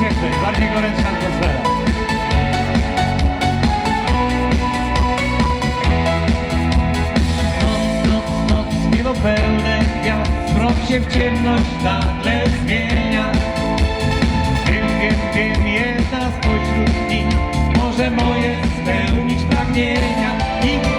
cieplej, bardziej gorętsza atmosfera. Noc, noc, noc, niebo pełne gwiazd, mrok się w ciemność nagle zmienia. Wiem, wiem, wiem, jedna spośród nich może moje spełnić pragnienia. I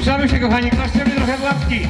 Ruszamy się kochani, klaszczemy trochę łapki.